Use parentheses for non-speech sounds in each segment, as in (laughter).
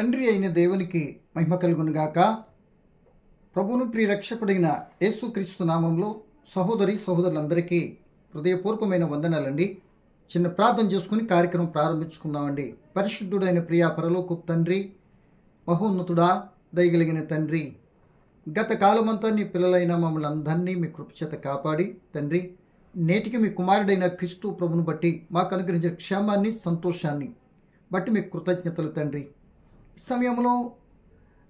తండ్రి అయిన దేవునికి మహిమ కలుగునుగాక ప్రభువును ప్రియరక్షకుడైన యేసుక్రీస్తు నామంలో సహోదరి సహోదరులందరికీ హృదయపూర్వకమైన వందనాలండి. చిన్న ప్రార్థన చేసుకుని కార్యక్రమం ప్రారంభించుకుందామండి. పరిశుద్ధుడైన ప్రియా పరలోకు తండ్రి మహోన్నతుడా దయగలిగిన తండ్రి గత కాలమంతా నీ పిల్లలైన మమ్మల్ని అందరినీ మీ కృపచేత కాపాడి తండ్రి నేటికి మీ కుమారుడైన క్రీస్తు ప్రభును బట్టి మాకు అనుగ్రహించిన క్షేమాన్ని సంతోషాన్ని బట్టి మీకు కృతజ్ఞతలు తండ్రి. సమయంలో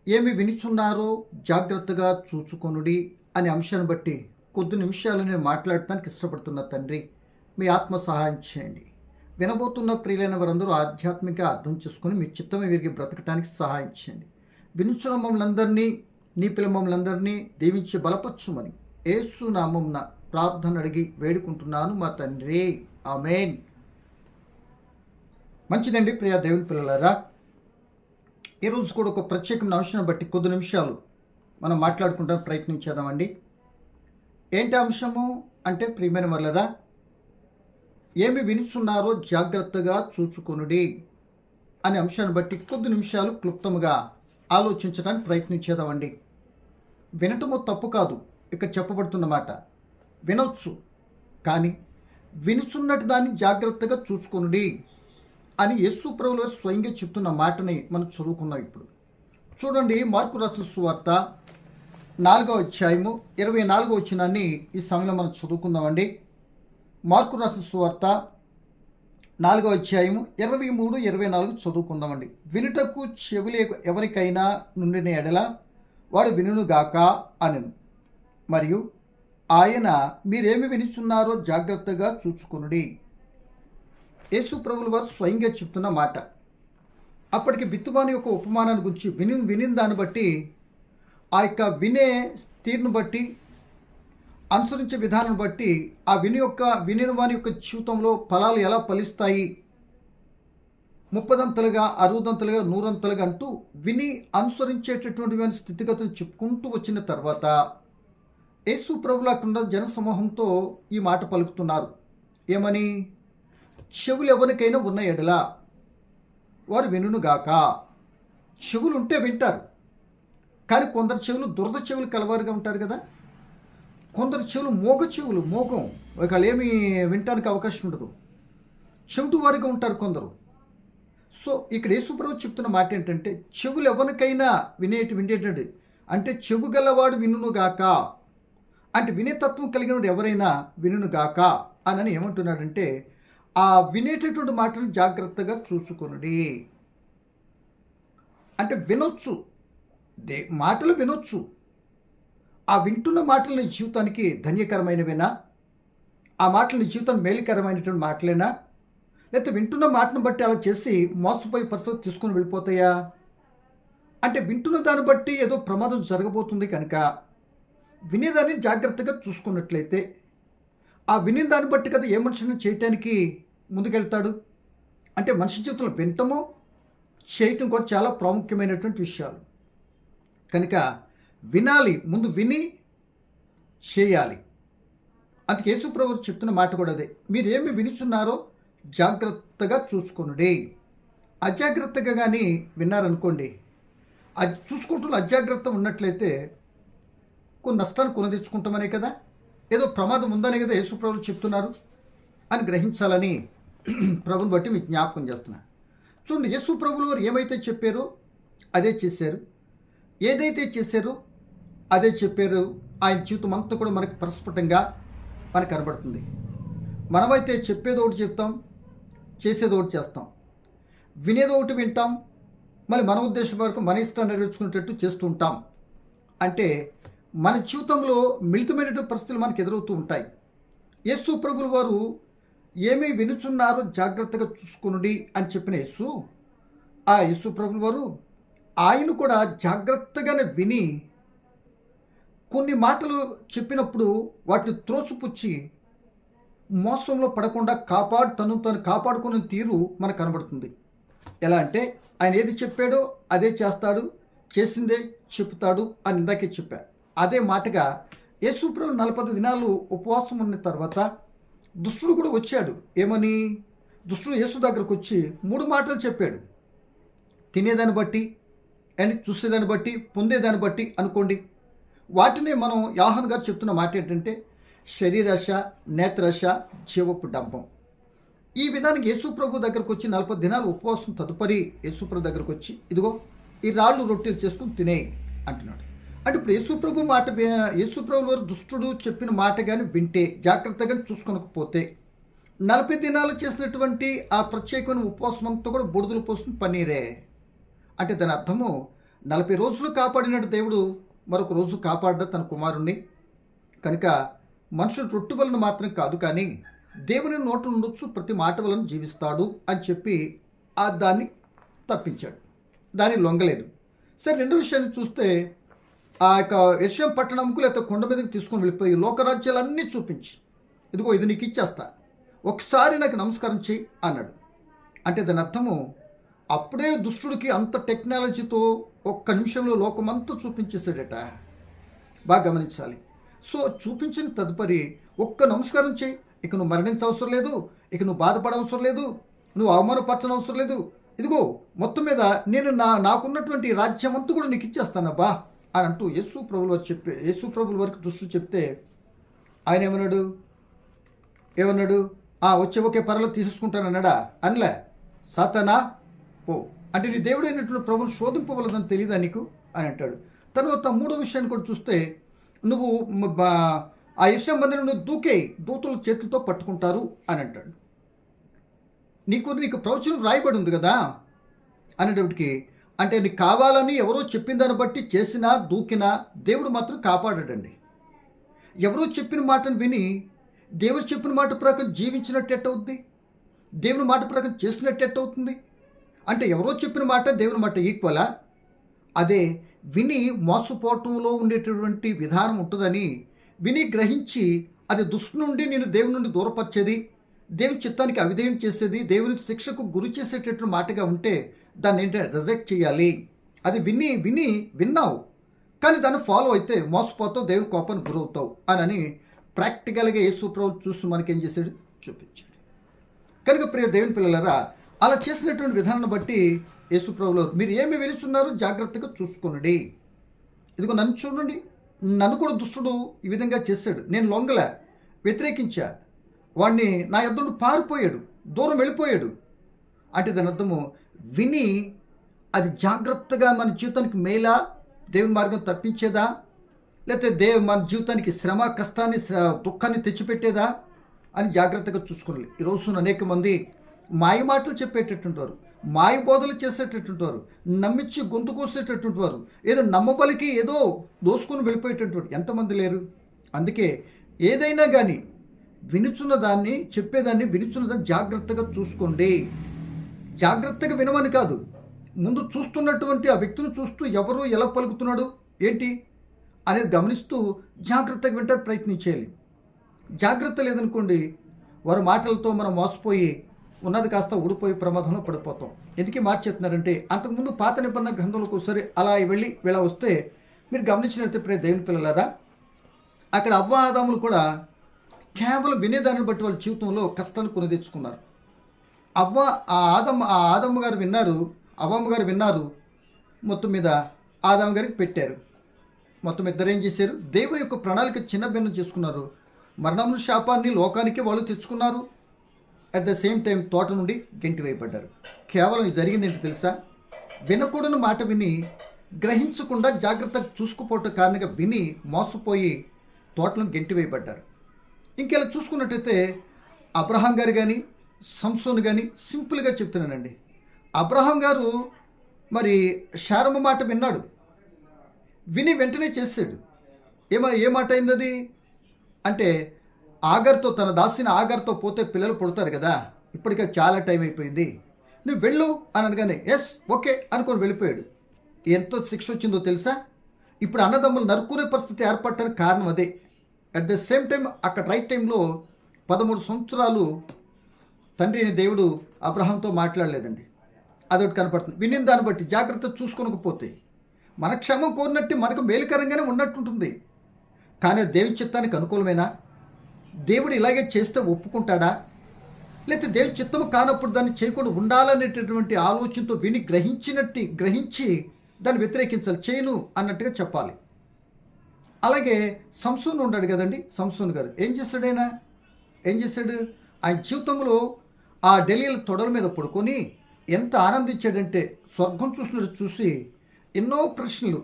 ఏమి వినిచున్నారో జాగ్రత్తగా చూచుకొనుడి అనే అంశాన్ని బట్టి కొద్ది నిమిషాలు నేను మాట్లాడటానికి ఇష్టపడుతున్న తండ్రి మీ ఆత్మ సహాయం చేయండి. వినబోతున్న ప్రియులైన వారందరూ ఆధ్యాత్మిక అర్థం చేసుకొని మీ చిత్తమే వీరికి బ్రతకటానికి సహాయం చేయండి. వినుచున్న మమ్మల్ందరినీ నీ పిల్ల మమ్మల్ని దీవించి బలపరచుమని ఏసు ప్రార్థన అడిగి వేడుకుంటున్నాను మా తండ్రి. ఆమెన్. మంచిదండి ప్రియా దేవుని పిల్లలారా. ఈరోజు కూడా ఒక ప్రత్యేకమైన అంశాన్ని బట్టి కొద్ది నిమిషాలు మనం మాట్లాడుకుంటా ప్రయత్నం చేద్దామండి. ఏంటి అంశము అంటే ప్రియమైన వల్లరా ఏమి వినుచున్నారో జాగ్రత్తగా చూచుకొనుడి అనే అంశాన్ని బట్టి కొద్ది నిమిషాలు క్లుప్తముగా ఆలోచించడానికి ప్రయత్నం చేద్దామండి. వినటము తప్పు కాదు ఇక్కడ చెప్పబడుతున్నమాట వినొచ్చు కానీ వినుచున్నట్టు దాన్ని జాగ్రత్తగా చూసుకొనుడి. అని యేసు ప్రభులు స్వయంగా చెప్తున్న మాటని మనం చదువుకున్నాం ఇప్పుడు. చూడండి మార్కు రాసిన సువార్త నాలుగో అధ్యాయము ఇరవై నాలుగో వచ్చినాన్ని ఈ సమయంలో మనం చదువుకుందామండి. మార్కు రాసిన సువార్త నాలుగో అధ్యాయము ఇరవై మూడు ఇరవై నాలుగు చదువుకుందామండి. వినుటకు చెవులేకు ఎవరికైనా నుండిన ఎడల వాడు వినుగాక అనెను. మరియు ఆయన మీరేమి వినిచున్నారో జాగ్రత్తగా చూచుకొనుడి. యేసు ప్రభుల వారు స్వయంగా చెప్తున్న మాట. అప్పటికి బిత్తువాని యొక్క ఉపమానాన్ని గురించి విని వినిన దాన్ని బట్టి ఆ యొక్క వినే తీరును బట్టి అనుసరించే విధానం బట్టి ఆ విని యొక్క వినిన వాని యొక్క జీవితంలో ఫలాలు ఎలా ఫలిస్తాయి? ముప్పదంతలుగా అరవదంతలుగా నూరంతలుగా అంటూ విని అనుసరించేటటువంటి స్థితిగతులు చెప్పుకుంటూ వచ్చిన తర్వాత యేసు ప్రభులాకుండా జనసమూహంతో ఈ మాట పలుకుతున్నారు. ఏమని? చెవులు ఎవరికైనా ఉన్న ఎడల వారు వినుగాక చెవులు ఉంటే వింటారు. కానీ కొందరు చెవులు దురద చెవులు కలవారుగా ఉంటారు కదా. కొందరు చెవులు మోగ చెవులు మోగం. ఒకవేళ ఏమి వినటానికి అవకాశం ఉండదు. చెవిటి వారిగా ఉంటారు కొందరు. సో ఇక్కడ యేసుప్రభు చెప్తున్న మాట ఏంటంటే చెవులు ఎవరికైనా వినేటి వినేటండి అంటే చెవు గలవాడు వినుగాక అంటే వినే తత్వం కలిగిన ఎవరైనా వినుగాక అని ఏమంటున్నాడంటే ఆ వినేటటువంటి మాటను జాగ్రత్తగా చూసుకొనుడి. అంటే వినొచ్చు. దే మాటలు వినొచ్చు. ఆ వింటున్న మాటలు నీ జీవితానికి ధన్యకరమైనవేనా? ఆ మాటలు నీ జీవితం మేలుకరమైనటువంటి మాటలేనా? లేకపోతే వింటున్న మాటను బట్టి అలా చేసి మోసపోయి పరిస్థితి తీసుకొని వెళ్ళిపోతాయా? అంటే వింటున్న దాన్ని బట్టి ఏదో ప్రమాదం జరగబోతుంది కనుక వినేదాన్ని జాగ్రత్తగా చూసుకున్నట్లయితే ఆ విని దాన్ని బట్టి కదా ఏ మనిషిని చేయటానికి ముందుకెళ్తాడు? అంటే మనిషి జీవితంలో వినటము చేయటం కూడా చాలా ప్రాముఖ్యమైనటువంటి విషయాలు. కనుక వినాలి ముందు విని చేయాలి. అందుకే యేసుప్రభు చెప్తున్న మాట కూడా అదే. మీరేమి వినిచున్నారో జాగ్రత్తగా చూసుకొనుడి. అజాగ్రత్తగా కానీ విన్నారనుకోండి అది చూసుకుంటున్న అజాగ్రత్త ఉన్నట్లయితే కొన్ని నష్టాన్ని కొనదెచ్చుకుంటామనే కదా? ఏదో ప్రమాదం ఉందనే కదా యేసుప్రభులు చెప్తున్నారు అని గ్రహించాలని (clears throat) ప్రభుని బట్టి మీకు జ్ఞాపకం చేస్తున్నా. చూడండి యేసు ప్రభులు వారు ఏమైతే చెప్పారో అదే చేశారు. ఏదైతే చేశారో అదే చెప్పారు. ఆయన జీవితం అంతా కూడా మనకు పరస్పరంగా మనకు కనబడుతుంది. మనమైతే చెప్పేది ఒకటి చెప్తాం చేసేది ఒకటి చేస్తాం. వినేది ఒకటి వింటాం మళ్ళీ మన ఉద్దేశం వరకు మన ఇష్టం నెరవేర్చుకునేటట్టు చేస్తూ ఉంటాం. అంటే మన జీవితంలో మిళితమైనటువంటి పరిస్థితులు మనకు ఎదురవుతూ ఉంటాయి. యేసు ప్రభుల వారు ఏమీ వినుచున్నారో జాగ్రత్తగా చూసుకునుడి అని చెప్పిన యేసు ఆ యేసు ప్రభుల వారు ఆయన కూడా జాగ్రత్తగానే విని కొన్ని మాటలు చెప్పినప్పుడు వాటిని త్రోసిపుచ్చి మోసంలో పడకుండా కాపాడు తను తను కాపాడుకునే తీరు మనకు కనబడుతుంది. ఎలా అంటే ఆయన ఏది చెప్పాడో అదే చేస్తాడు చేసిందే చెప్తాడు అని ఇందాకే చెప్పా. అదే మాటగా యేసుప్రభు నలభై దినాలు ఉపవాసం ఉన్న తర్వాత దుష్టుడు కూడా వచ్చాడు. ఏమని? దుష్టుడు యేసు దగ్గరకు వచ్చి మూడు మాటలు చెప్పాడు. తినేదాన్ని బట్టి అండ్ చూసేదాన్ని బట్టి పొందేదాన్ని బట్టి అనుకోండి. వాటినే మనం యాహన్ గారు చెప్తున్న మాట ఏంటంటే శరీరశ నేత్రశ జీవపు డంపం ఈ విధానికి యేసుప్రభు దగ్గరకు వచ్చి నలభై దినాలు ఉపవాసం తదుపరి యేసుప్రభు దగ్గరకు వచ్చి ఇదిగో ఈ రాళ్ళు రొట్టెలు చేసుకుని తినేయి అంటున్నాడు. అంటే ఇప్పుడు యేసుప్రభు మాట యేసుప్రభు వారు దుష్టుడు చెప్పిన మాట కానీ వింటే జాగ్రత్తగా చూసుకొనకపోతే నలభై దినాలు చేసినటువంటి ఆ ప్రత్యేకమైన ఉపవాసం అంతా కూడా బుడదలు పోసిన పన్నీరే అంటే దాని అర్థము నలభై రోజులు కాపాడినట్టు దేవుడు మరొక రోజు కాపాడ్డ తన కుమారుణ్ణి. కనుక మనుషుడు రొట్టు వలన మాత్రం కాదు కానీ దేవుని నోటు ఉండొచ్చు ప్రతి మాట వలన జీవిస్తాడు అని చెప్పి ఆ దాన్ని తప్పించాడు. దాన్ని లొంగలేదు. సరే రెండో విషయాన్ని చూస్తే ఆ యొక్క విషయం పట్టణంకు లేకపోతే కొండ మీదకి తీసుకొని వెళ్ళిపోయి లోకరాజ్యాలన్నీ చూపించి ఇదిగో ఇది నీకు ఇచ్చేస్తా ఒకసారి నాకు నమస్కారం చేయి అన్నాడు. అంటే దాని అర్థము అప్పుడే దుష్టుడికి అంత టెక్నాలజీతో ఒక్క నిమిషంలో లోకమంతా చూపించేసాడట బాగా గమనించాలి. సో చూపించిన తదుపరి ఒక్క నమస్కారం చేయి ఇక నువ్వు మరణించవసరం లేదు ఇక నువ్వు బాధపడవసరం లేదు నువ్వు అవమానపరచనవసరం లేదు. ఇదిగో మొత్తం మీద నేను నా నాకున్నటువంటి రాజ్యం అంతా కూడా నీకు ఇచ్చేస్తానబ్బా. అని అంటూ యేసు ప్రభులు వారు చెప్పే యేసు ప్రభుల వరకు దృష్టి చెప్తే ఆయన ఏమన్నాడు? ఏమన్నాడు? ఆ వచ్చే ఒకే పరలో తీసేసుకుంటానన్నాడా? అనలే. సతనా? పో. అంటే నీ దేవుడైనటువంటి ప్రభుని శోధింపవలదని తెలియదా నీకు? అని అంటాడు. తర్వాత మూడో విషయాన్ని కూడా చూస్తే నువ్వు బా- ఆ ఇష్టం మందిని నువ్వు దూకే దూతలు చేతులతో పట్టుకుంటారు అని అంటాడు. నీకు నీకు ప్రవచనం రాయబడి ఉంది కదా? అనేటప్పటికీ అంటే నీకు కావాలని ఎవరో చెప్పిన దాన్ని బట్టి చేసినా దూకినా దేవుడు మాత్రం కాపాడడండి. ఎవరో చెప్పిన మాటను విని దేవుడు చెప్పిన మాట ప్రకారం జీవించినట్టు ఎట్టవుద్ది? దేవుని మాట ప్రకారం చేసినట్టు ఎట్టవుతుంది? అంటే ఎవరో చెప్పిన మాట దేవుని మాట ఈక్వలా? అదే విని మోసపోవటంలో ఉండేటటువంటి విధానం ఉంటుందని విని గ్రహించి అది దుష్టు నుండి నేను దేవుని నుండి దూరపరిచేది దేవుని చిత్తానికి అవిధేయం చేసేది దేవుని శిక్షకు గురి చేసేటటువంటి మాటగా ఉంటే దాన్ని ఏంటంటే రిజెక్ట్ చేయాలి. అది విని విని విన్నావు. కానీ దాన్ని ఫాలో అయితే మోసపోతావు దేవుని కోపానికి గురవుతావు అని అని ప్రాక్టికల్గా యేసు ప్రభు చూస్తూ మనకేం చేశాడు? చూపించాడు. కనుక ప్రియ దేవుని పిల్లలరా అలా చేసినటువంటి విధానాన్ని బట్టి యేసు ప్రభులో మీరు ఏమి విలుచున్నారో జాగ్రత్తగా చూసుకోనండి ఇదిగో నన్ను చూడండి. నన్ను కూడా దుష్టుడు ఈ విధంగా చేశాడు. నేను లొంగలే వ్యతిరేకించా. వాడిని నా ఎద్దుడు పారిపోయాడు దూరం వెళ్ళిపోయాడు. అంటే దాని అర్థము విని అది జాగ్రత్తగా మన జీవితానికి మేలా దేవుని మార్గం తప్పించేదా? లేకపోతే దేవు మన జీవితానికి శ్రమ కష్టాన్ని శ్ర- దుఃఖాన్ని తెచ్చిపెట్టేదా? అని జాగ్రత్తగా చూసుకోవాలి. ఈరోజు అనేక మంది మాయ మాటలు చెప్పేటట్టుంటారు మాయ బోధలు చేసేటట్టుంటారు నమ్మించి గొంతు కోసేటట్టుంటారు ఏదో నమ్మబలికి ఏదో దోసుకొని వెళ్ళిపోయేటటువంటి ఎంతమంది లేరు? అందుకే ఏదైనా కానీ వినుచున్న దాన్ని చెప్పేదాన్ని వినుచున్న దాన్ని జాగ్రత్తగా చూసుకోండి. జాగ్రత్తగా వినమని కాదు. ముందు చూస్తున్నటువంటి ఆ వ్యక్తిని చూస్తూ ఎవరు ఎలా పలుకుతున్నాడు ఏంటి అనేది గమనిస్తూ జాగ్రత్తగా వింటారు ప్రయత్నించేయాలి జాగ్రత్త లేదనుకోండి వారి మాటలతో మనం మోసపోయి ఉన్నది కాస్త ఊడిపోయి ప్రమాదంలో పడిపోతాం. ఎందుకే మాట చెప్తున్నారంటే అంతకుముందు పాత నిబంధన గ్రంథంలోకి ఒకసారి అలా వెళ్ళి ఇలా వస్తే మీరు గమనించినట్టే ప్రియ దేవుని పిల్లలారా అక్కడ అవ్వాదాములు కూడా కేవలం వినేదాన్ని బట్టి వాళ్ళ జీవితంలో కష్టాన్ని కొని తెచ్చుకున్నారు అవ్వ ఆ ఆదమ్మ ఆ ఆదమ్మ గారు విన్నారు అవ్వమ్మ గారు విన్నారు మొత్తం మీద ఆదమ్మ గారికి పెట్టారు. మొత్తం ఇద్దరు ఏం చేశారు? దేవుని యొక్క ప్రణాళిక చిన్న భిన్నం చేసుకున్నారు. మరణము శాపాన్ని లోకానికి వాళ్ళు తెచ్చుకున్నారు. అట్ ద సేమ్ టైం తోట నుండి గెంటి వేయబడ్డారు. కేవలం ఇది జరిగింది ఏంటి తెలుసా? వినకూడని మాట విని గ్రహించకుండా జాగ్రత్తగా చూసుకుపోవటం కారణంగా విని మోసపోయి తోటలను గెంటి వేయబడ్డారు. ఇంకెలా చూసుకున్నట్టయితే అబ్రహాం గారు కానీ సంసోన్ కానీ సింపుల్గా చెప్తున్నానండి. అబ్రహం గారు మరి శారమ్మ మాట విన్నాడు. విని వెంటనే చేశాడు. ఏమో ఏ మాట అయింది అది అంటే ఆగర్తో తన దాసిన ఆగర్తో పోతే పిల్లలు పుడతారు కదా ఇప్పటికే చాలా టైం అయిపోయింది. నువ్వు వెళ్ళు అని అనగానే ఎస్ ఓకే అనుకొని వెళ్ళిపోయాడు. ఎంతో శిక్ష వచ్చిందో తెలుసా? ఇప్పుడు అన్నదమ్ములు నరుకునే పరిస్థితి ఏర్పడటానికి కారణం అదే. అట్ ద సేమ్ టైం అక్కడ రైట్ టైంలో పదమూడు సంవత్సరాలు తండ్రి దేవుడు అబ్రహాంతో మాట్లాడలేదండి. అదొకటి కనపడుతుంది. వినిన దాన్ని బట్టి జాగ్రత్త చూసుకొనకపోతే మన క్షేమం కోరినట్టు మనకు మేలుకరంగానే ఉన్నట్టుంటుంది. కానీ దేవుని చిత్తానికి అనుకూలమేనా? దేవుడు ఇలాగే చేస్తే ఒప్పుకుంటాడా? లేకపోతే దేవుని చిత్తము కానప్పుడు దాన్ని చేయకుండా ఉండాలనేటటువంటి ఆలోచనతో విని గ్రహించినట్టు గ్రహించి దాన్ని వ్యతిరేకించాలి. చేయను అన్నట్టుగా చెప్పాలి. అలాగే సంసూన్ ఉన్నాడు కదండి సంసూన్ గారు. ఏం చేశాడు ఆయన ఏం చేశాడు ఆయన జీవితంలో ఆ ఢిల్లీల తొడల మీద పడుకొని ఎంత ఆనందించాడంటే స్వర్గం చూసినట్టు చూసి ఎన్నో ప్రశ్నలు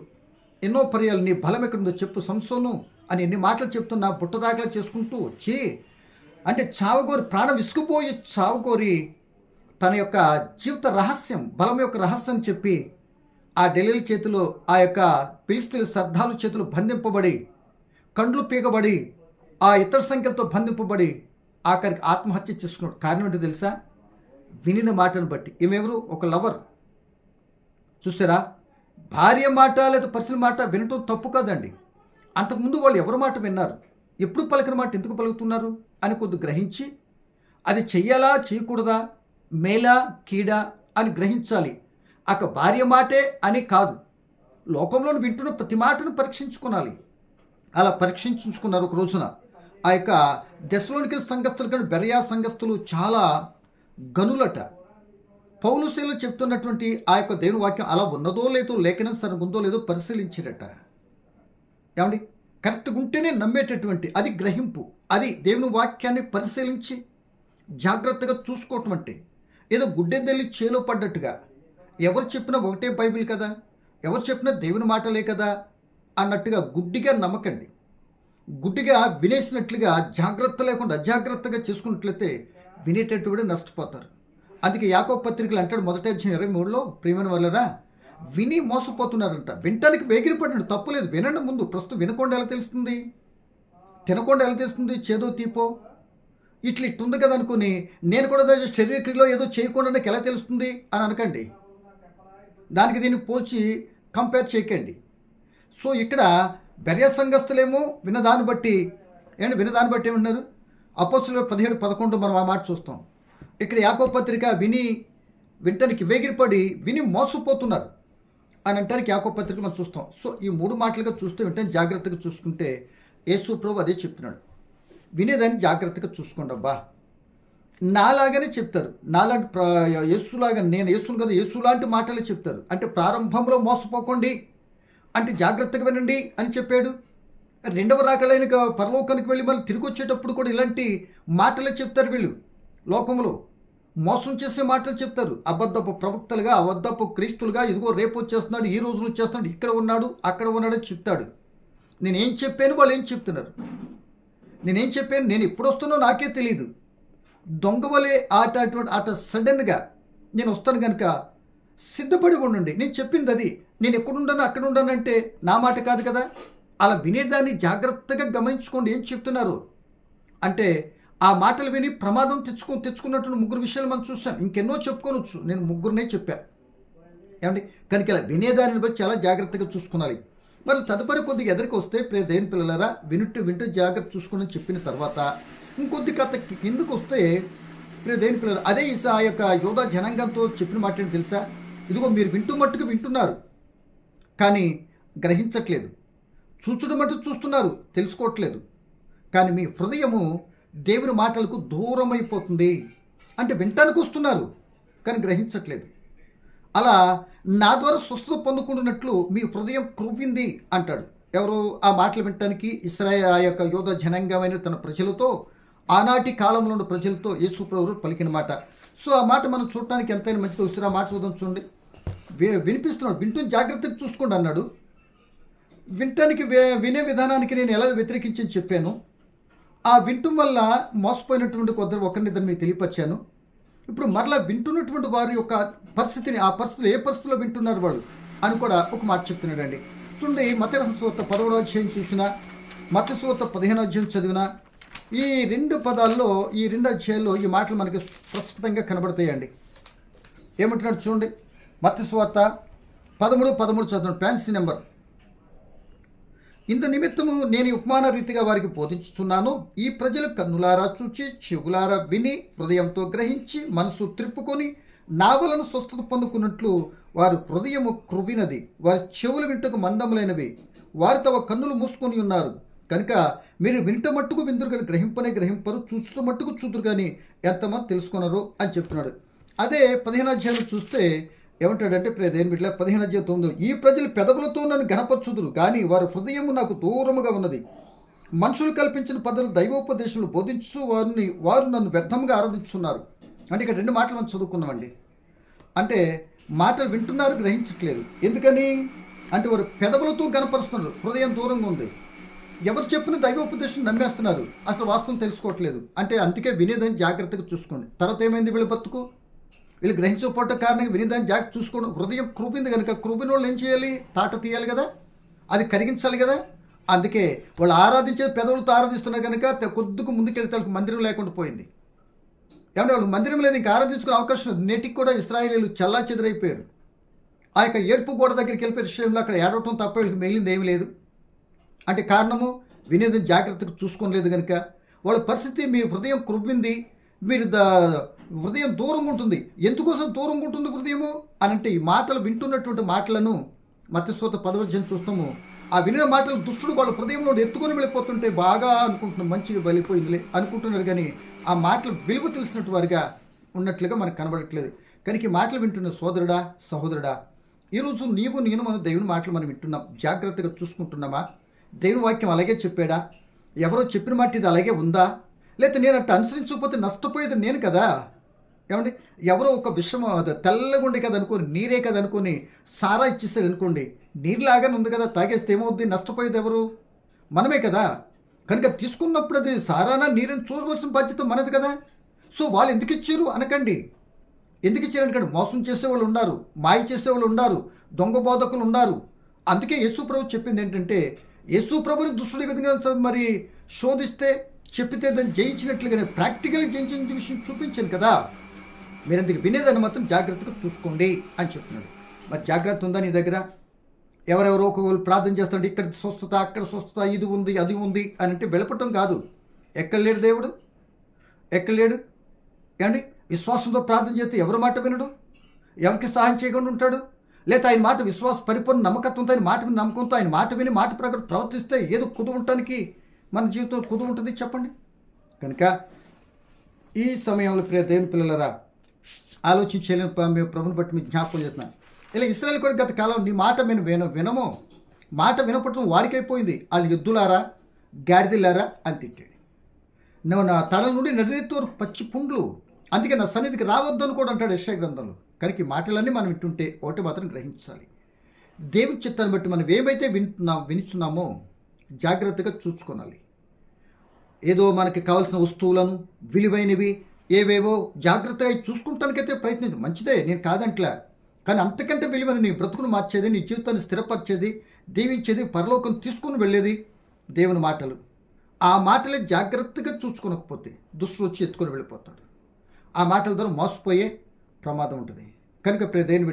ఎన్నో పర్యాలు నీ బలం ఎక్కడుందో చెప్పు సంసోను అని ఎన్ని మాటలు చెప్తున్నా బుట్టదాఖలా చేసుకుంటూ వచ్చి అంటే చావుగోరి ప్రాణం విసుకుపోయి చావుగోరి తన యొక్క జీవిత రహస్యం బలం యొక్క రహస్యం చెప్పి ఆ ఢిల్లీల చేతిలో ఆ యొక్క పిలిస్తుల సర్దాలు చేతులు బంధింపబడి కండ్లు పీకబడి ఆ ఇతర సంఖ్యలతో బంధింపబడి ఆఖరికి ఆత్మహత్య చేసుకున్నాడు. కారణం ఏంటో తెలుసా? వినిన మాటను బట్టి. ఈమెవరు? ఒక లవర్. చూసారా? భార్య మాట లేదా పరిస్థితి మాట వినటం తప్పు కాదండి. అంతకుముందు వాళ్ళు ఎవరి మాట విన్నారు? ఎప్పుడు పలికిన మాట ఎందుకు పలుకుతున్నారు? అని కొద్ది గ్రహించి అది చెయ్యాలా చేయకూడదా? మేలా కీడా? అని గ్రహించాలి. అక భార్య మాటే అని కాదు. లోకంలో వింటున్న ప్రతి మాటను పరీక్షించుకోవాలి అలా పరీక్షించుకున్నారు ఒక రోజున. ఆ యొక్క దశలోనికి సంఘస్థులు కానీ బెరయా సంఘస్థులు చాలా గనులట. పౌలుశీలు చెప్తున్నటువంటి ఆ యొక్క దేవుని వాక్యం అలా ఉన్నదో లేదో లేఖనం సరిగ్గా ఉందో లేదో పరిశీలించారట ఏమండి? కరెక్ట్గా ఉంటేనే నమ్మేటటువంటి అది గ్రహింపు అది దేవుని వాక్యాన్ని పరిశీలించి జాగ్రత్తగా చూసుకోవటం అంటే. ఏదో గుడ్డెద్దెల్లి చేలో పడ్డట్టుగా ఎవరు చెప్పినా ఒకటే బైబిల్ కదా ఎవరు చెప్పినా దేవుని మాటలే కదా అన్నట్టుగా గుడ్డిగా నమ్మకండి. గుడ్డిగా వినేసినట్లుగా జాగ్రత్త లేకుండా అజాగ్రత్తగా చేసుకున్నట్లయితే వినేటట్టు కూడా నష్టపోతారు. అందుకే యాకో పత్రికలు అంటాడు మొదటి అధ్యాయం ఇరవై మూడులో ప్రియమైన వల్లరా విని మోసపోతున్నారంట. వినటానికి వేగిరపడండి తప్పులేదు వినండి ముందు. ప్రస్తుతం వినకుండా ఎలా తెలుస్తుంది? తినకుండా ఎలా తెలుస్తుంది? చేదో తీపో? ఇట్లా ఇట్టుంది కదా అనుకుని నేను కూడా శరీరక్రియలో శరీర క్రియలో ఏదో చేయకుండా నాకు ఎలా తెలుస్తుంది అని అనకండి. దానికి దీన్ని పోల్చి కంపేర్ చేయకండి. సో ఇక్కడ బెర్య సంఘస్థులేమో వినదాన్ని బట్టి ఏంటి వినదాన్ని బట్టి ఏమన్నారు అపోస్తుల పదిహేడు పదకొండు మనం ఆ మాట చూస్తాం. ఇక్కడ యాకో పత్రిక విని వింటానికి వేగిరిపడి విని మోసపోతున్నారు. అని అంటానికి యాకో పత్రిక మనం చూస్తాం. సో ఈ మూడు మాటలుగా చూస్తే వింటాను జాగ్రత్తగా చూసుకుంటే యేసు ప్రభు అదే చెప్తున్నాడు. వినేదాన్ని జాగ్రత్తగా చూసుకోండి అబ్బా. నాలాగానే చెప్తారు. నాలాంటి ప్ర యేసులాగా నేను యేసును కదా యేసులాంటి మాటలే చెప్తారు. అంటే ప్రారంభంలో మోసపోకండి. అంటే జాగ్రత్తగా వినండి అని చెప్పాడు. రెండవ రాకలైన పరలోకానికి వెళ్ళి మళ్ళీ తిరిగి వచ్చేటప్పుడు కూడా ఇలాంటి మాటలే చెప్తారు వీళ్ళు. లోకంలో మోసం చేసే మాటలు చెప్తారు. అబద్ధపు ప్రవక్తలుగా అబద్ధపు క్రీస్తులుగా ఇదిగో రేపు వచ్చేస్తున్నాడు ఈ రోజు వచ్చేస్తున్నాడు ఇక్కడ ఉన్నాడు అక్కడ ఉన్నాడు చెప్తాడు. నేనేం చెప్పాను వాళ్ళు ఏం చెప్తున్నారు? నేనేం చెప్పాను నేను ఎప్పుడు వస్తానో నాకే తెలియదు దొంగవలే ఆట అటువంటి ఆట సడన్గా నేను వస్తాను కనుక సిద్ధపడి ఉండండి. నేను చెప్పింది అది. నేను ఎక్కడుండను అక్కడ ఉండనంటే నా మాట కాదు కదా? అలా వినేదాన్ని జాగ్రత్తగా గమనించుకోండి ఏం చెప్తున్నారు? అంటే ఆ మాటలు విని ప్రమాదం తెచ్చుకో తెచ్చుకున్నటువంటి ముగ్గురు విషయాలు మనం చూసాం. ఇంకెన్నో చెప్పుకోనొచ్చు. నేను ముగ్గురునే చెప్పా. ఏమండి? కనుక ఇలా వినేదానిని బట్టి చాలా జాగ్రత్తగా చూసుకోవాలి మరి తదుపరి కొద్దిగా ఎదురికి వస్తే ప్రేదేం దేని పిల్లలరా వినుట్టు వింటూ జాగ్రత్త చూసుకుని చెప్పిన తర్వాత ఇంకొద్ది కథ కిందకు వస్తే ప్రేదేం పిల్లలు అదే ఈ ఆ యొక్క యోధా జనాంగంతో చెప్పిన మాట తెలుసా? ఇదిగో మీరు వింటూ మట్టుకు వింటున్నారు. కానీ గ్రహించట్లేదు. చూచుడు మటు చూస్తున్నారు తెలుసుకోవట్లేదు. కానీ మీ హృదయము దేవుని మాటలకు దూరమైపోతుంది అంటే వింటానికి వస్తున్నారు కానీ గ్రహించట్లేదు. అలా నా ద్వారా స్వస్థత పొందుకుంటున్నట్లు మీ హృదయం క్రువ్వింది అంటాడు. ఎవరు ఆ మాటలు వినటానికి ఇస్రాయల్ ఆ యొక్క యోధ జనాంగమైన తన ప్రజలతో ఆనాటి కాలంలో ఉన్న ప్రజలతో యేసు ప్రభువు పలికిన మాట. సో ఆ మాట మనం చూడటానికి ఎంతైనా మంచిదో ఇసురా మాట చూద్దాం చూడండి. వినిపిస్తున్నాడు. వింటూ జాగ్రత్తగా చూసుకోండి అన్నాడు. వినటానికి వినే విధానానికి నేను ఎలా వ్యతిరేకించని చెప్పాను. ఆ వింటం వల్ల మోసపోయినటువంటి కొందరు ఒకరినిద్దరు మీకు తెలియపరిచాను. ఇప్పుడు మరలా వింటున్నటువంటి వారి యొక్క పరిస్థితిని ఆ పరిస్థితులు ఏ పరిస్థితిలో వింటున్నారు వాళ్ళు అని కూడా ఒక మాట చెప్తున్నాడండి. చూడండి మతరస సూత్ర పదమూడవ అధ్యాయం చూసిన మత సూత్ర పదిహేను అధ్యాయం చదివిన ఈ రెండు పదాల్లో ఈ రెండు అధ్యాయాల్లో ఈ మాటలు మనకి స్పష్టంగా కనబడతాయండి. ఏమంటున్నాడు చూడండి. మత్తి సువార్త పదమూడు పదమూడు చదువు ఫ్యాన్సీ నెంబర్. ఇంత నిమిత్తము నేను ఉపమాన రీతిగా వారికి బోధించుచున్నాను. ఈ ప్రజలు కన్నులారా చూచి చెవులారా విని హృదయంతో గ్రహించి మనసు త్రిప్పుకొని నావలను స్వస్థత పొందుకున్నట్లు వారి హృదయము కృవినది. వారి చెవులు వింటకు మందములైనవి. వారు తమ కన్నులు మూసుకొని ఉన్నారు. కనుక మీరు వింట మట్టుకు విందురు కానీ గ్రహింపనే గ్రహింపరు చూచుట మట్టుకు చూదురు కానీ ఎంతమంది తెలుసుకున్నారు అని చెప్తున్నాడు. అదే పదిహేను అధ్యాయులు చూస్తే ఏమంటాడంటే ప్రియ దేని బిడ్డ పదిహేను అధ్యాయం తొమ్మిది. ఈ ప్రజలు పెదవులతో నన్ను గణపరచుదురు కానీ వారి హృదయము నాకు దూరముగా ఉన్నది. మనుషులు కల్పించిన పద్ధతులు దైవోపదేశంలో బోధించు వారిని వారు నన్ను వ్యర్థంగా ఆరాధిస్తున్నారు. అంటే ఇక్కడ రెండు మాటలు మనం చదువుకున్నామండి అంటే మాటలు వింటున్నారు గ్రహించట్లేదు. ఎందుకని? అంటే వారు పెదవులతో కనపరుస్తున్నారు హృదయం దూరంగా ఉంది. ఎవరు చెప్పిన దైవోపదేశం నమ్మేస్తున్నారు అసలు వాస్తవం తెలుసుకోవట్లేదు. అంటే అందుకే వినేదాన్ని జాగ్రత్తగా చూసుకోండి. తర్వాత ఏమైంది వీళ్ళ బతుకు వీళ్ళు గ్రహించకపోవటం కారణంగా వినేదాన్ని జాగ్రత్త చూసుకోవడం హృదయం క్రూపింది కనుక క్రూపిన వాళ్ళు ఏం చేయాలి? తాట తీయాలి కదా? అది కరిగించాలి కదా? అందుకే వాళ్ళు ఆరాధించే పెదవులతో ఆరాధిస్తున్నారు కనుక కొద్దిగా ముందుకెళ్తే వాళ్ళకి మందిరం లేకుండా పోయింది. ఏమంటే వాళ్ళకి మందిరం లేదు ఇంకా ఆరాధించుకునే అవకాశం నేటికి కూడా ఇస్రాయేలీలు చల్లా చెదిరైపోయారు ఆ యొక్క ఏడుపు గోడ దగ్గరికి వెళ్ళిపోయే విషయంలో అక్కడ ఏడవటం తప్ప వీళ్ళకి మిగిలింది ఏమీ లేదు. అంటే కారణము వినేది జాగ్రత్తగా చూసుకోలేదు కనుక. వాళ్ళ పరిస్థితి మీ హృదయం కృవ్వింది. మీరు ద హృదయం దూరంగా ఉంటుంది. ఎందుకోసం దూరంగా ఉంటుంది హృదయము? అని అంటే ఈ మాటలు వింటున్నటువంటి మాటలను మత్స్యశ్రోత పదవర్జన చూస్తాము. ఆ వినిన మాటలు దుష్టుడు వాళ్ళ హృదయంలో ఎత్తుకొని వెళ్ళిపోతుంటే బాగా అనుకుంటున్నాం మంచిగా వెళ్ళిపోయిందిలే అనుకుంటున్నారు కానీ ఆ మాటలు విలువ తెలిసినట్టు వారిగా ఉన్నట్లుగా మనకు కనబడట్లేదు. కనుక ఈ మాటలు వింటున్న సోదరుడా సహోదరుడా ఈరోజు నీవు నేను మన దేవుని మాటలు మనం వింటున్నాం. జాగ్రత్తగా చూసుకుంటున్నామా? దేవుని వాక్యం అలాగే చెప్పాడా? ఎవరో చెప్పిన మాట ఇది అలాగే ఉందా? లేకపోతే నేను అట్ట అనుసరించకపోతే నష్టపోయేది నేను కదా? ఏమండి? ఎవరో ఒక విషయం తెల్లగుండి తెల్లగా కదా అనుకోని నీరే కదా అనుకుని సారా ఇచ్చేసాడు అనుకోండి నీరులాగానే ఉంది కదా తాగేస్తే ఏమవుద్ది? నష్టపోయేది ఎవరు? మనమే కదా. కనుక తీసుకున్నప్పుడు అది సారానా నీరుని చూడవలసిన బాధ్యత మనది కదా. సో వాళ్ళు ఎందుకు ఇచ్చారు? అనకండి. ఎందుకు ఇచ్చారు అనకండి? మోసం చేసేవాళ్ళు ఉన్నారు మాయ చేసేవాళ్ళు ఉన్నారు దొంగ బోధకులు ఉన్నారు. అందుకే యేసు ప్రభు చెప్పింది ఏంటంటే యేసు ప్రభుని దుష్టుడు విధంగా మరి శోధిస్తే చెప్పితే దాన్ని జయించినట్లుగానే ప్రాక్టికల్గా జయించిన విషయం చూపించాను కదా. మీరు అందుకు వినేదాన్ని మాత్రం జాగ్రత్తగా చూసుకోండి అని చెప్తున్నాడు. మరి జాగ్రత్త ఉందా నీ దగ్గర? ఎవరెవరో ఒకరు ప్రార్థన చేస్తాడు ఇక్కడ స్వస్థత అక్కడ స్వస్థత ఇది ఉంది అది ఉంది అని అంటే వెళ్ళపటం కాదు. ఎక్కడ లేడు దేవుడు? ఎక్కడ లేడు? ఏమండి? విశ్వాసంతో ప్రార్థన చేస్తే ఎవరి మాట వినడు? ఎవరికి సహాయం చేయకుండా ఉంటాడు? లేదా ఆయన మాట విశ్వాస పరిపూర్ణ నమ్మకత్వంతో ఆయన మాట మీద నమ్మకంతో ఆయన మాట విని మాట ప్రకారం ప్రవర్తిస్తే ఏదో కుదు ఉండటానికి మన జీవితంలో కుదు ఉంటుంది చెప్పండి. కనుక ఈ సమయంలో ప్రియ దేవుని పిల్లలరా ఆలోచించలేని మేము ప్రభుని బట్టి మీకు జ్ఞాపకం చేస్తున్నాను ఇలా ఇస్రాయల్ కూడా గత కాలం నీ మాట మేము విన వినము. మాట వినపడటం వాడికైపోయింది. వాళ్ళు ఎద్దులారా గాడిదలారా అని తిట్టాడు. నువ్వు నా తడల నుండి నడినెత్తి వరకు పచ్చి పుండ్లు. అందుకే నా సన్నిధికి రావద్దు అని కూడా అంటాడు యశ్య గ్రంథంలో. కనుక ఈ మాటలన్నీ మనం వింటుంటే ఒకటి మాత్రం గ్రహించాలి. దేవుని చిత్తాన్ని బట్టి మనం ఏమైతే వింటున్నాం వినిస్తున్నామో జాగ్రత్తగా చూసుకోనాలి. ఏదో మనకి కావాల్సిన వస్తువులను విలువైనవి ఏవేవో జాగ్రత్తగా చూసుకుంటానికైతే ప్రయత్నించు. మంచిదే నేను కాదంట్లా. కానీ అంతకంటే విలువైన నీ బ్రతుకును మార్చేది నీ జీవితాన్ని స్థిరపరిచేది దీవించేది పరలోకం తీసుకుని వెళ్ళేది దేవుని మాటలు. ఆ మాటలే జాగ్రత్తగా చూసుకోనకపోతే దుష్టు వచ్చి ఎత్తుకొని వెళ్ళిపోతాడు. ఆ మాటల ద్వారా మోసపోయే ప్రమాదం ఉంటుంది. కనుక ప్రియ దేని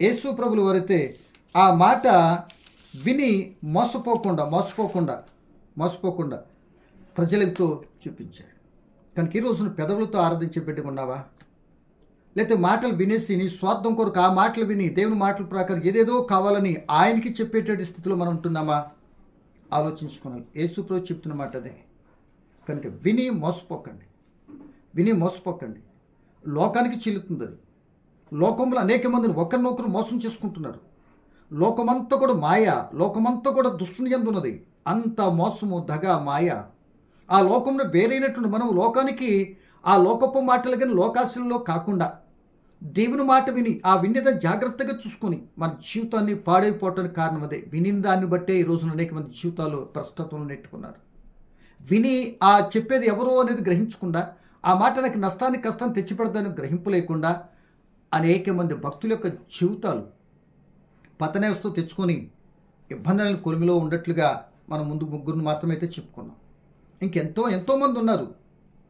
యేసు ప్రభులు వారైతే ఆ మాట విని మోసపోకుండా మోసపోకుండా మోసపోకుండా ప్రజలతో చూపించారు. కనుక ఈ రోజున పెదవులతో ఆరాధించి పెట్టుకున్నావా? లేకపోతే మాటలు వినేసి నీ స్వార్థం కొరకు ఆ మాటలు విని దేవుని మాటల ప్రకారం ఏదేదో కావాలని ఆయనకి చెప్పేటటువంటి స్థితిలో మనం ఉంటున్నామా? ఆలోచించుకోవాలి యేసుప్రభు చెప్తున్న మాట అదే. కనుక విని మోసపోకండి. విని మోసపోకండి. లోకానికి చిల్లుతుంది అది. లోకంలో అనేక మందిని ఒకరినొకరు మోసం చేసుకుంటున్నారు. లోకమంతా కూడా మాయ లోకమంతా కూడా దుష్టుని ఎందున్నది అంత మోసము దగ మాయ. ఆ లోకంలో వేరైనటువంటి మనం లోకానికి ఆ లోకపు మాటలు కానీ లోకాశంలో కాకుండా దేవుని మాట విని ఆ విన్యత జాగ్రత్తగా చూసుకొని మన జీవితాన్ని పాడైపోవటానికి కారణం అదే. విని దాన్ని బట్టే ఈ రోజున అనేక మంది జీవితాలు ప్రస్తుతంలో నెట్టుకున్నారు. విని ఆ చెప్పేది ఎవరో అనేది గ్రహించకుండా ఆ మాట నాకు నష్టానికి కష్టం తెచ్చిపెడతానికి గ్రహింపు లేకుండా అనేక మంది భక్తుల యొక్క జీవితాలు పతనేవస్థ తెచ్చుకొని ఇబ్బందులను కొలిమిలో ఉండట్లుగా మనం ముందు ముగ్గురిని మాత్రమైతే చెప్పుకున్నాం. ఇంకెంతో ఎంతోమంది ఉన్నారు.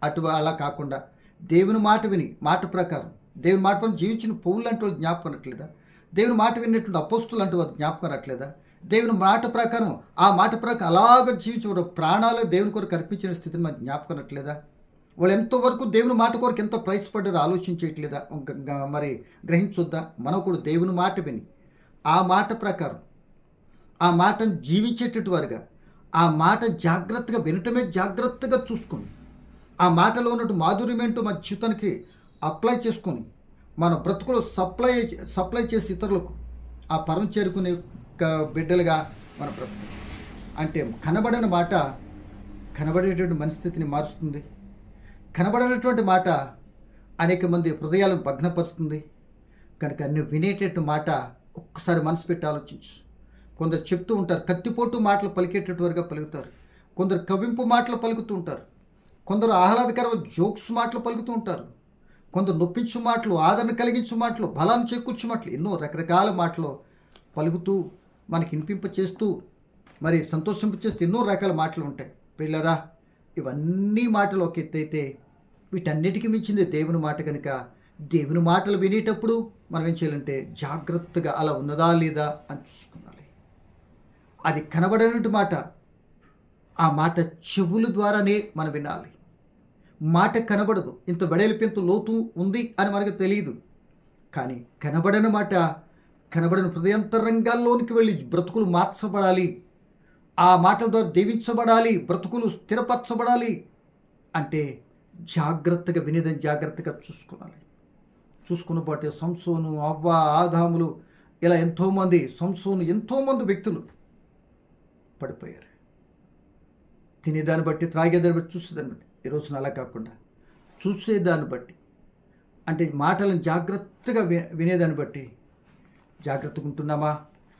అటు అలా కాకుండా దేవుని మాట విని మాట ప్రకారం దేవుని మాట ప్రకారం జీవించిన పువ్వులు లాంటి వాళ్ళు జ్ఞాపకనట్లేదా దేవుని మాట విన్నటువంటి అపోస్తులు అంటే వారు జ్ఞాపకనట్లేదా దేవుని మాట ప్రకారం ఆ మాట ప్రకారం అలాగ జీవించడం ప్రాణాలు దేవుని కొరకు కల్పించిన స్థితిని మనకు జ్ఞాపకనట్లేదా వాళ్ళు ఎంతవరకు దేవుని మాట కొరకు ఎంతో ప్రయత్నపడ్డారు ఆలోచించేయట్లేదా మరి గ్రహించొద్దా? మనం కూడా దేవుని మాట విని ఆ మాట ప్రకారం ఆ మాటను జీవించేటట్టు వారుగా ఆ మాట జాగ్రత్తగా వినటమే జాగ్రత్తగా చూసుకొని ఆ మాటలో ఉన్నట్టు మాధుర్యమేంటో మన జీవితానికి అప్లై చేసుకొని మన బ్రతుకులు సప్లై సప్లై చేసి ఇతరులకు ఆ పరం చేరుకునే బిడ్డలుగా మన బ్రతుకు. అంటే కనబడని మాట కనబడేటువంటి మనస్థితిని మారుస్తుంది. కనబడనటువంటి మాట అనేక మంది హృదయాలను భగ్నపరుస్తుంది. కనుక నువ్వు వినేటట్టు మాట ఒక్కసారి మనసు పెట్టి ఆలోచించు. కొందరు చెప్తూ ఉంటారు కత్తిపోటు మాటలు పలికేటట్టువరుగా పలుకుతారు. కొందరు కవింపు మాటలు పలుకుతూ ఉంటారు. కొందరు ఆహ్లాదకరమైన జోక్స్ మాటలు పలుకుతూ ఉంటారు. కొందరు నొప్పించు మాటలు ఆదరణ కలిగించు మాటలు బలాన్ని చేకూర్చు మాటలు ఎన్నో రకరకాల మాటలు పలుకుతూ మనకి వినిపింప చేస్తూ మరి సంతోషింప చేస్తూ ఎన్నో రకాల మాటలు ఉంటాయి. పిల్లరా ఇవన్నీ మాటలు ఒక ఎత్తైతే వీటన్నిటికీ మించింది దేవుని మాట కనుక దేవుని మాటలు వినేటప్పుడు మనం ఏం చేయాలంటే జాగ్రత్తగా అలా ఉన్నదా లేదా అని చూసుకోవాలి అది కనబడనటు మాట. ఆ మాట చెవుల ద్వారానే మనం వినాలి. మాట కనబడదు. ఇంత వెడల్పు ఇంత లోతు ఉంది అని మనకు తెలియదు కానీ కనబడని మాట కనబడని హృదయంతరంగాల్లోనికి వెళ్ళి బ్రతుకులు మార్చబడాలి. ఆ మాటల ద్వారా దీవించబడాలి. బ్రతుకులు స్థిరపరచబడాలి అంటే జాగ్రత్తగా వినేదని జాగ్రత్తగా చూసుకోవాలి. చూసుకున్న పాటే సంసోను అవ్వ ఆదాములు ఇలా ఎంతోమంది సంసోను ఎంతోమంది వ్యక్తులు పడిపోయారు. తినేదాన్ని బట్టి త్రాగేదాన్ని బట్టి చూసేదాన్ని బట్టి. ఈ రోజున అలా కాకుండా చూసేదాన్ని బట్టి. అంటే మాటలను జాగ్రత్తగా వి వినేదాన్ని బట్టి జాగ్రత్తగా ఉంటున్నామా?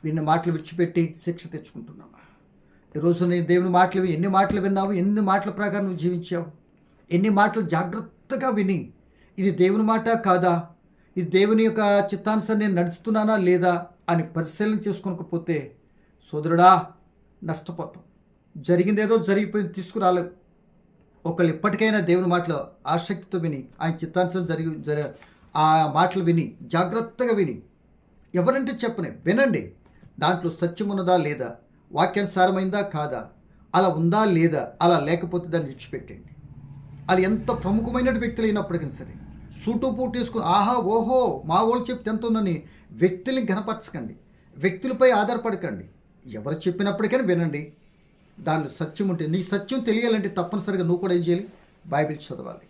విన్న మాటలు విడిచిపెట్టి శిక్ష తెచ్చుకుంటున్నామా? ఈరోజు నేను దేవుని మాటలు ఎన్ని మాటలు విన్నావు ఎన్ని మాటల ప్రకారం నువ్వు జీవించావు? ఎన్ని మాటలు జాగ్రత్తగా విని ఇది దేవుని మాట కాదా? ఇది దేవుని యొక్క చిత్తాంశాన్ని నేను నడుస్తున్నానా లేదా అని పరిశీలన చేసుకోకపోతే సోదరుడా నష్టపోతాం. జరిగిందేదో జరిగిపోయింది తీసుకురాలేదు ఒకళ్ళు ఇప్పటికైనా దేవుని మాటలు ఆసక్తితో విని ఆయన చిత్తాంశం జరిగి జరి ఆ మాటలు విని జాగ్రత్తగా విని ఎవరంటే చెప్పని వినండి. దాంట్లో సత్యం ఉన్నదా లేదా వాక్యానుసారమైందా కాదా అలా ఉందా లేదా అలా లేకపోతే దాన్ని విడిచిపెట్టండి అది ఎంత ప్రముఖమైన వ్యక్తులు అయినప్పటికీ సరే సూటు పూటు వేసుకుని ఆహా ఓహో మా వాళ్ళు చెప్తే ఎంత ఉందని వ్యక్తుల్ని గనపరచకండి వ్యక్తులపై ఆధారపడకండి. ఎవరు చెప్పినప్పటికైనా వినండి. దానిలో సత్యం ఉంటే నీ సత్యం తెలియాలంటే తప్పనిసరిగా నువ్వు కూడా ఏం చేయాలి? బైబిల్ చదవాలి.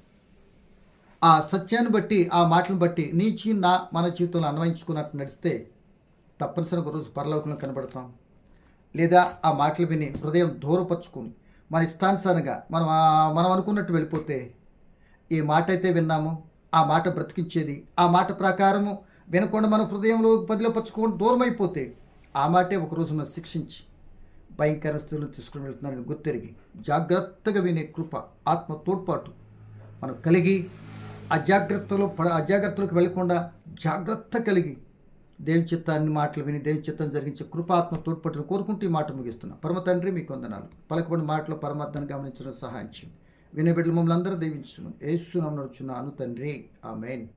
ఆ సత్యాన్ని బట్టి ఆ మాటలను బట్టి నీ నా మన జీవితంలో అన్వయించుకున్నట్టు నడిస్తే తప్పనిసరిగా ఒక రోజు పరలోకంలో కనబడతాం. లేదా ఆ మాటలు విని హృదయం దూరపరుచుకుని మన ఇష్టానుసారంగా మనం మనం అనుకున్నట్టు వెళ్ళిపోతే ఏ మాట అయితే విన్నామో ఆ మాట బ్రతికించేది ఆ మాట ప్రకారము వినకుండా మన హృదయంలో పదిలపరచుకొని దూరం అయిపోతే ఆ మాటే ఒక రోజు మనం శిక్షించి భయంకర స్థితులు తీసుకుని వెళ్తున్నారని గుర్తెరిగి జాగ్రత్తగా వినే కృప ఆత్మ తోడ్పాటు మనం కలిగి అజాగ్రత్తలో పడ అజాగ్రత్తలకు వెళ్ళకుండా జాగ్రత్త కలిగి దేవి చిత్తాన్ని మాటలు విని దేవి చిత్తం జరిగించే కృపాత్మ తోడ్పట్టును కోరుకుంటూ ఈ మాట ముగిస్తున్నా. పరమ తండ్రి మీకు వందనాలు పలకబడిన మాటలు పరమార్థాన్ని గమనించడం సహాయం చేయండి. వినే బిడ్డలు మమ్మల్ని అందరూ దీవించును. ఏస్తున్నాం నడుచున్నాను తండ్రి. ఆమెన్.